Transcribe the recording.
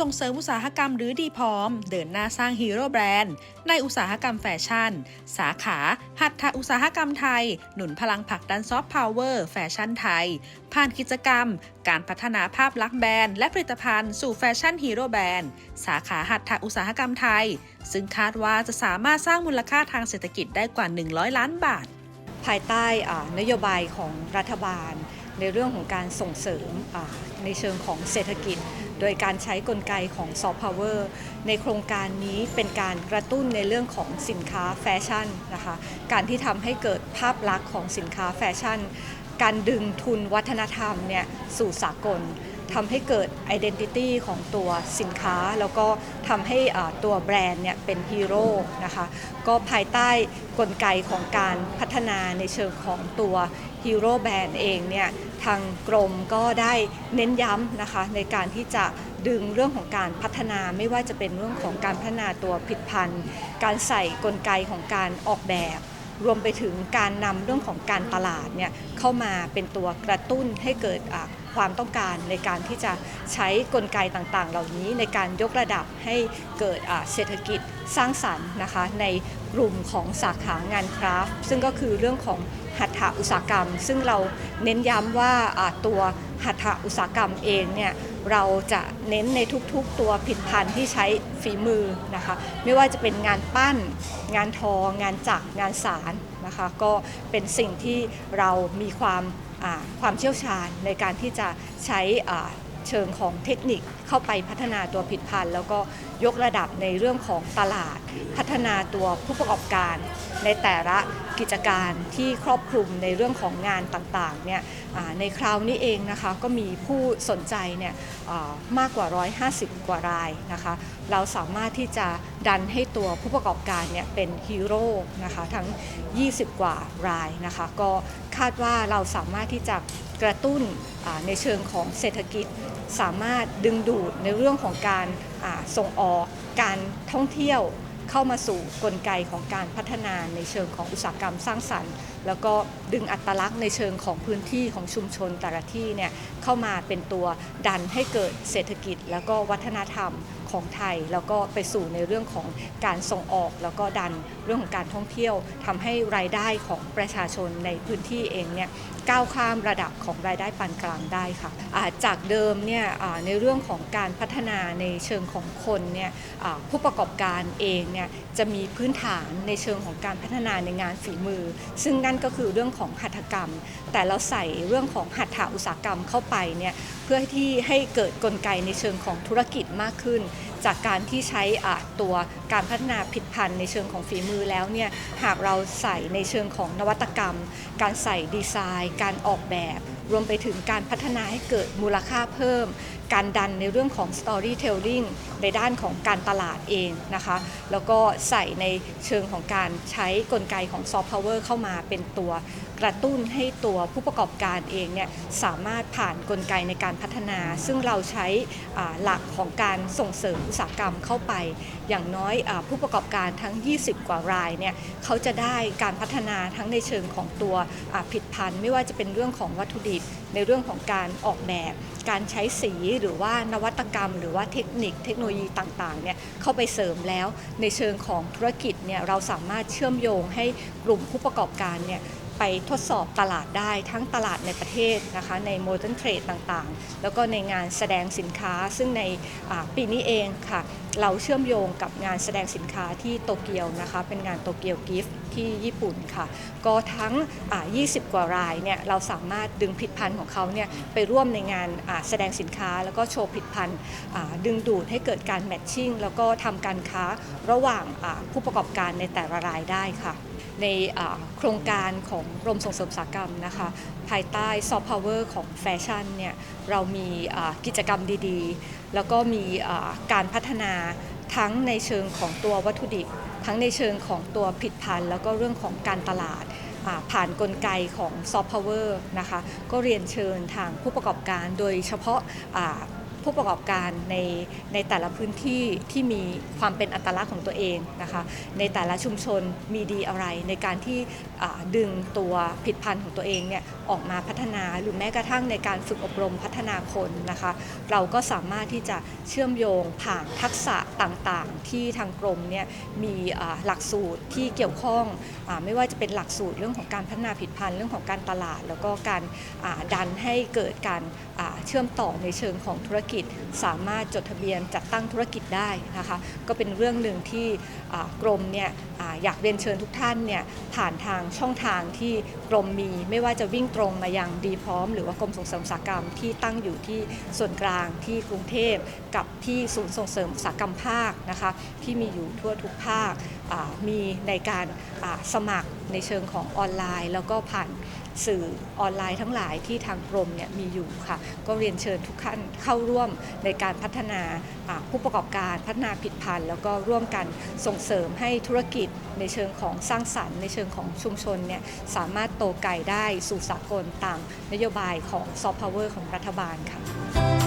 ส่งเสริมอุตสาหกรรมหรือดีพร้อม เดินหน้าสร้างฮีโร่แบรนด์ในอุตสาหกรรมแฟชั่น สาขา หัตถอุตสาหกรรมไทย หนุนพลังผลักดันซอฟต์พาวเวอร์แฟชั่นไทย ผ่านกิจกรรม การพัฒนาภาพลักษณ์แบรนด์และผลิตภัณฑ์สู่แฟชั่นฮีโร่แบรนด์สาขาหัตถอุตสาหกรรมไทย ซึ่งคาดว่าจะสามารถสร้างมูลค่าทางเศรษฐกิจได้กว่า 100 ล้านบาท ภายใต้อ่านโยบายของรัฐบาล ในเรื่องของการส่งเสริมในเชิงของเศรษฐกิจ โดยการใช้กลไกของซอฟต์พาวเวอร์ในโครงการนี้เป็นการกระตุ้นในเรื่องของสินค้าแฟชั่นนะคะการที่ทำให้เกิดภาพลักษณ์ของสินค้าแฟชั่น การดึงทุนวัฒนธรรมเนี่ยสู่สากล ทำให้เกิด Identity ของตัวสินค้า แล้วก็ทำให้ตัวแบรนด์เนี่ยเป็นฮีโร่นะคะก็ภายใต้กลไกของการพัฒนาในเชิงของตัวฮีโร่แบรนด์เองเนี่ยทางกรมก็ได้เน้นย้ำนะคะในการที่จะดึงเรื่องของการพัฒนาไม่ว่าจะเป็นเรื่องของการพัฒนาตัวผลิตภัณฑ์ การใส่กลไกของการออกแบบรวมไปถึงการนำเรื่องของการตลาดเนี่ยเข้ามาเป็นตัวกระตุ้นให้เกิด ความต้องการในการที่จะใช้กลไกต่างๆ เหล่านี้ในการยกระดับให้เกิดเศรษฐกิจสร้างสรรค์นะคะในกลุ่มของสาขางานคราฟซึ่งก็คือเรื่องของหัตถอุตสาหกรรม ซึ่งเราเน้นย้ำว่าตัวหัตถอุตสาหกรรมเองเนี่ยเราจะเน้นในทุกๆ ตัวผลิตภัณฑ์ที่ใช้ฝีมือนะคะไม่ว่าจะเป็นงานปั้น งานทองานจักรงานสารนะคะก็เป็นสิ่งที่เรามีความ ความเชี่ยวชาญในการที่จะใช้เชิงของเทคนิคเข้าไปพัฒนาตัวผลิตภัณฑ์ แล้วก็ยกระดับในเรื่องของตลาด พัฒนาตัวผู้ประกอบการ ในแต่ละกิจการที่ครอบคลุมในเรื่องของงานต่างๆเนี่ยในคราวนี้เองนะคะก็มีผู้สนใจเนี่ยมากกว่า 150 กว่ารายนะคะ เราสามารถที่จะดันให้ตัวผู้ประกอบการเนี่ยเป็นฮีโร่นะคะทั้ง 20 กว่ารายนะคะก็คาดว่าเราสามารถที่จะกระตุ้นในเชิงของเศรษฐกิจ สามารถดึงดูดในเรื่องของการส่งออกการท่องเที่ยวเข้ามาสู่กลไกของการพัฒนาในเชิงของอุตสาหกรรมสร้างสรรค์ แล้วก็ดึงอัตลักษณ์ในเชิงของพื้นที่ของชุมชนแต่ละที่เนี่ยเข้ามาเป็นตัวดันให้เกิดเศรษฐกิจ แล้วก็วัฒนธรรมของไทย แล้วก็ไปสู่ในเรื่องของการส่งออก แล้วก็ดันเรื่องของการท่องเที่ยวทำให้รายได้ของประชาชนในพื้นที่เองเนี่ยก้าวข้ามระดับของรายได้ปานกลางได้ค่ะจากเดิมเนี่ยในเรื่องของการพัฒนาในเชิงของคนเนี่ยผู้ประกอบการเองเนี่ยจะมีพื้นฐานในเชิงของการพัฒนาในงานฝีมือ ซึ่งนั่นก็คือเรื่องของหัตถกรรม แต่เราใส่เรื่องของหัตถอุตสาหกรรมเข้าไปเนี่ยเพื่อที่ให้เกิดกลไกในเชิงของธุรกิจมากขึ้น จากการที่ใช้ตัวการพัฒนาผิดพันธ์ในเชิงของฝีมือแล้วเนี่ยหากเราใส่ในเชิงของนวัตกรรม การใส่ดีไซน์ การออกแบบ รวมไปถึงการพัฒนาให้เกิดมูลค่าเพิ่มการดันในเรื่องของ storytelling ในด้านของการตลาดเองนะคะ แล้วก็ใส่ในเชิงของการใช้กลไกของ soft power เข้ามาเป็นตัวกระตุ้นให้ตัวผู้ประกอบการเองเนี่ยสามารถผ่านกลไกในการพัฒนา ซึ่งเราใช้หลักของการส่งเสริมอุตสาหกรรมเข้าไป อย่างน้อยอผู้ประกอบการทั้ง 20 กว่ารายเนี่ยเขาจะได้การพัฒนาทั้งในเชิงของตัวผลิดพันธ์ไม่ว่าจะเป็นเรื่องของวัตถุดิบ ในเรื่องของการออกแบบ การใช้สีหรือว่านวัตกรรม หรือว่าเทคนิคเทคโนโลยีต่างๆเนี่ยเข้าไปเสริมแล้ว ในเชิงของธุรกิจเนี่ยเราสามารถเชื่อมโยงให้กลุ่มผู้ประกอบการเนี่ย ไปทดสอบตลาดได้ทั้งตลาดในประเทศนะคะในโมเดิร์นเทรดต่างๆ แล้วก็ในงานแสดงสินค้า ซึ่งในปีนี้เองค่ะ เราเชื่อมโยงกับงานแสดงสินค้าที่โตเกียวนะคะ เป็นงานโตเกียวกิฟต์ที่ญี่ปุ่นค่ะ ก็ทั้ง 20 กว่ารายเนี่ยเราสามารถดึงผลิตภัณฑ์ของเขาเนี่ยไปร่วมในงานแสดงสินค้า แล้วก็โชว์ผลิตภัณฑ์ดึงดูดให้เกิดการแมทชิ่งแล้วก็ทำการค้าระหว่างผู้ประกอบการในแต่ละรายได้ค่ะ ในโครงการของกรมส่งเสริมอุตสาหกรรมนะคะ ภายใต้ซอฟต์พาวเวอร์ของแฟชั่นเนี่ยเรามีกิจกรรมดีๆ แล้วก็มีการพัฒนาทั้งในเชิงของตัววัตถุดิบ ทั้งในเชิงของตัวผลิตภัณฑ์ แล้วก็เรื่องของการตลาดผ่านนกลไกของซอฟต์พาวเวอร์นะคะ ก็เรียนเชิญทางผู้ประกอบการโดยเฉพาะ ผู้ประกอบการในในแต่ละพื้นที่ที่มีความเป็นอัตลักษณ์ของตัวเองนะคะในแต่ละชุมชนมีดีอะไรในการที่ดึงตัวผิดพันธุ์ของตัวเองเนี่ยออกมาพัฒนาหรือแม้กระทั่งในการฝึกอบรมพัฒนาคนนะคะ เราก็สามารถที่จะเชื่อมโยงผ่านทักษะต่างๆ ที่ทางกรมเนี่ยมีหลักสูตรที่เกี่ยวข้องอไม่ว่าจะเป็นหลักสูตรเรื่องของการพัฒนาผิดพันธุ์เรื่องของการตลาด แล้วก็การดันให้เกิดการเชื่อมต่อในเชิงของธุรกิจ สามารถจดทะเบียนจัดตั้งธุรกิจได้นะคะก็เป็นเรื่องหนึ่งที่กรมเนี่ยออยากเรียนเชิญทุกท่านเนี่ยผ่านทางช่องทางที่กรมมี ไม่ว่าจะวิ่งตรงมายังดีพร้อม หรือว่ากรมส่งเสริมอุตสาหกรรมที่ตั้งอยู่ที่ส่วนกลางที่กรุงเทพกับที่ศูนย์ส่งเสริมอุตสาหกรรมภาคนะคะที่มีอยู่ทั่วทุกภาคมีในการสมัครในเชิงของออนไลน์ แล้วก็ผ่าน สื่อออนไลน์ทั้งหลายที่ทางกรมเนี่ยมีอยู่ค่ะ ก็เรียนเชิญทุกท่านเข้าร่วมในการพัฒนาผู้ประกอบการพัฒนาผิดพันธุ์แล้วก็ร่วมกันส่งเสริมให้ธุรกิจในเชิงของสร้างสรรค์ ในเชิงของชุมชนเนี่ยสามารถโตไกลได้สู่สากลตามนโยบายของซอฟต์พาวเวอร์ของรัฐบาลค่ะ